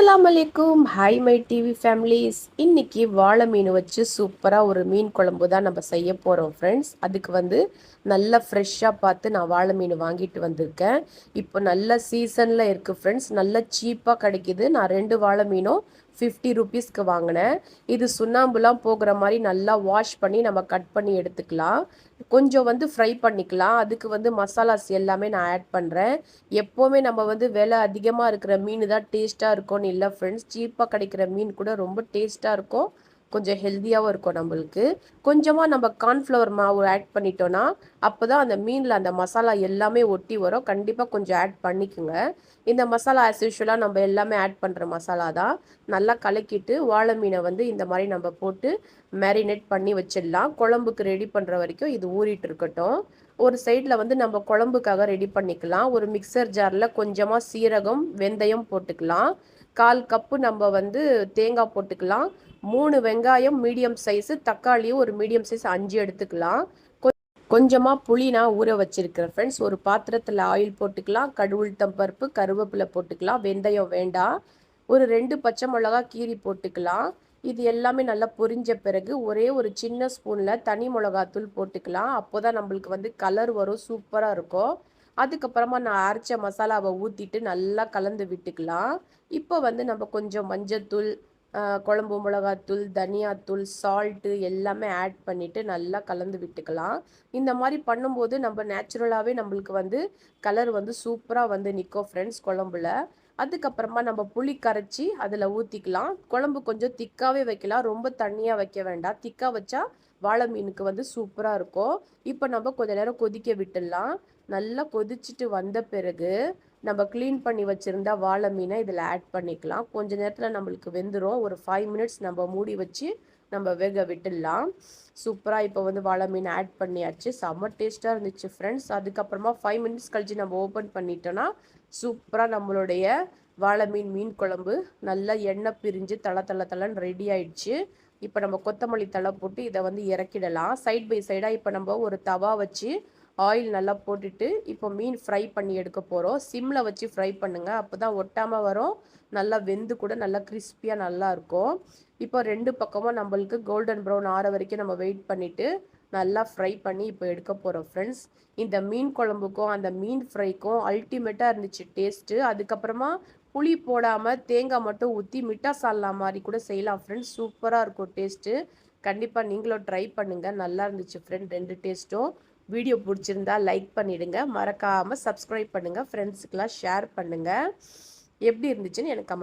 அஸ்லாம் அலைக்கும். Hi my TV families இன்னைக்கு வாழை மீன் வச்சு சூப்பராக ஒரு மீன் குழம்பு தான் நம்ம செய்ய போகிறோம் ஃப்ரெண்ட்ஸ் அதுக்கு வந்து நல்லா ஃப்ரெஷ்ஷாக பார்த்து நான் வாழை மீன் வாங்கிட்டு வந்திருக்கேன். இப்போ நல்ல சீசனில் இருக்குது ஃப்ரெண்ட்ஸ் நல்லா சீப்பாக கிடைக்கிது. நான் ரெண்டு வாழை மீனும் ஃபிஃப்டி ருபீஸ்க்கு வாங்கினேன். இது சுண்ணாம்புலாம் போகிற மாதிரி நல்லா வாஷ் பண்ணி நம்ம கட் பண்ணி எடுத்துக்கலாம். கொஞ்சம் வந்து ஃப்ரை பண்ணிக்கலாம். அதுக்கு வந்து மசாலாஸ் எல்லாமே நான் ஆட் பண்ணுறேன் எப்போவுமே நம்ம வந்து விலை அதிகமாக இருக்கிற மீன் தான் டேஸ்ட்டாக இருக்கும்னு இல்லை ஃப்ரெண்ட்ஸ் சீப்பாக கிடைக்கிற மீன் கூட ரொம்ப டேஸ்ட்டாக இருக்கும். கொஞ்சம் ஹெல்த்தியாகவும் இருக்கும் நம்மளுக்கு. கொஞ்சமாக நம்ம கார்ன்ஃப்ளவர் மாவு ஆட் பண்ணிட்டோன்னா அப்போ தான் அந்த மீனில் அந்த மசாலா எல்லாமே ஒட்டி வரும். கண்டிப்பாக கொஞ்சம் ஆட் பண்ணிக்கோங்க. இந்த மசாலா ஆஸ் யூஷுவலாக நம்ம எல்லாமே ஆட் பண்ணுற மசாலா தான். நல்லா கலக்கிட்டு வாழை மீனை வந்து இந்த மாதிரி நம்ம போட்டு மேரினேட் பண்ணி வச்சிடலாம். குழம்புக்கு ரெடி பண்ணுற வரைக்கும் இது ஊறிட்டு இருக்கட்டும். ஒரு சைடில் வந்து நம்ம குழம்புக்காக ரெடி பண்ணிக்கலாம். ஒரு மிக்சர் ஜாரில் கொஞ்சமாக சீரகம் வெந்தயம் போட்டுக்கலாம். கால் கப்பு நம்ம வந்து தேங்காய் போட்டுக்கலாம். மூணு வெங்காயம் மீடியம் சைஸு தக்காளியும் ஒரு மீடியம் சைஸ் அஞ்சு எடுத்துக்கலாம். கொஞ்சமாக புளி நான் ஊற வச்சிருக்கிறேன் ஃப்ரெண்ட்ஸ் ஒரு பாத்திரத்தில் ஆயில் போட்டுக்கலாம். கடுவுளுத்தம் பருப்பு கருவேப்பிலை போட்டுக்கலாம். வெந்தயம் வேண்டாம். ஒரு ரெண்டு பச்சை மிளகா கீரி போட்டுக்கலாம். இது எல்லாமே நல்லா பொரிஞ்ச பிறகு ஒரே ஒரு சின்ன ஸ்பூனில் தனி மிளகாத்தூள் போட்டுக்கலாம். அப்போ தான் நம்மளுக்கு வந்து கலர் வரும் சூப்பராக இருக்கும். அதுக்கப்புறமா நான் அரைச்ச மசாலாவை ஊற்றிட்டு நல்லா கலந்து விட்டுக்கலாம். இப்போ வந்து நம்ம கொஞ்சம் மஞ்சத்தூள் குழம்பு மிளகாத்தூள் தனியாத்தூள் சால்ட்டு எல்லாமே ஆட் பண்ணிவிட்டு நல்லா கலந்து விட்டுக்கலாம். இந்த மாதிரி பண்ணும்போது நம்ம நேச்சுரலாகவே நம்மளுக்கு வந்து கலர் வந்து சூப்பராக வந்து நிற்கும் ஃப்ரெண்ட்ஸ் குழம்புல. அதுக்கப்புறமா நம்ம புளி கரைச்சி அதில் ஊற்றிக்கலாம் குழம்பு கொஞ்சம் திக்காகவே வைக்கலாம். ரொம்ப தண்ணியாக வைக்க வேண்டாம். திக்காக வச்சா வாழை மீனுக்கு வந்து சூப்பராக இருக்கும். இப்போ நம்ம கொஞ்ச நேரம் கொதிக்க விட்டுடலாம். நல்லா கொதிச்சுட்டு வந்த பிறகு நம்ம க்ளீன் பண்ணி வச்சுருந்தா வாழை மீனை இதில் ஆட் பண்ணிக்கலாம். கொஞ்ச நேரத்தில் நம்மளுக்கு வெந்துடும் ஒரு ஃபைவ் மினிட்ஸ் நம்ம மூடி வச்சு நம்ம வேக விட்டுடலாம். சூப்பராக இப்போ வந்து வாழை மீன் ஆட் பண்ணியாச்சு. செம்ம டேஸ்ட்டாக இருந்துச்சு ஃப்ரெண்ட்ஸ் அதுக்கப்புறமா ஃபைவ் மினிட்ஸ் கழிச்சு நம்ம ஓப்பன் பண்ணிட்டோன்னா சூப்பராக நம்மளுடைய வாழை மீன் மீன் குழம்பு நல்லா எண்ணெய் பிரிஞ்சு தலை தலை தலைன்னு ரெடி ஆயிடுச்சு. இப்போ நம்ம கொத்தமல்லி தலை போட்டு இதை வந்து இறக்கிடலாம். சைட் பை சைடாக இப்போ நம்ம ஒரு தவா வச்சு ஆயில் நல்லா போட்டுட்டு இப்போ மீன் ஃப்ரை பண்ணி எடுக்க போகிறோம் சிம்மில் வச்சு ஃப்ரை பண்ணுங்கள் அப்போ தான் ஒட்டாமல் வரும். நல்லா வெந்து கூட நல்லா கிறிஸ்பியாக நல்லாயிருக்கும் இப்போ ரெண்டு பக்கமும் நம்மளுக்கு கோல்டன் ப்ரௌன் ஆற வரைக்கும் நம்ம வெயிட் பண்ணிவிட்டு நல்லா ஃப்ரை பண்ணி இப்போ எடுக்க போகிறோம் ஃப்ரெண்ட்ஸ் இந்த மீன் குழம்புக்கும் அந்த மீன் ஃப்ரைக்கும் அல்டிமேட்டாக இருந்துச்சு டேஸ்ட்டு அதுக்கப்புறமா புளி போடாமல் தேங்காய் மட்டும் ஊற்றி மிட்டா சால்னா மாதிரி கூட செய்யலாம் ஃப்ரெண்ட்ஸ் சூப்பராக இருக்கும் டேஸ்ட்டு கண்டிப்பாக நீங்களும் ட்ரை பண்ணுங்கள் நல்லா இருந்துச்சு ஃப்ரெண்ட் ரெண்டு டேஸ்ட்டும் வீடியோ பிடிச்சிருந்தா லைக் பண்ணிவிடுங்க மறக்காமல் சப்ஸ்கிரைப் பண்ணுங்கள் ஃப்ரெண்ட்ஸுக்கெலாம் ஷேர் பண்ணுங்கள் எப்படி இருந்துச்சுன்னு எனக்கு கமெண்ட்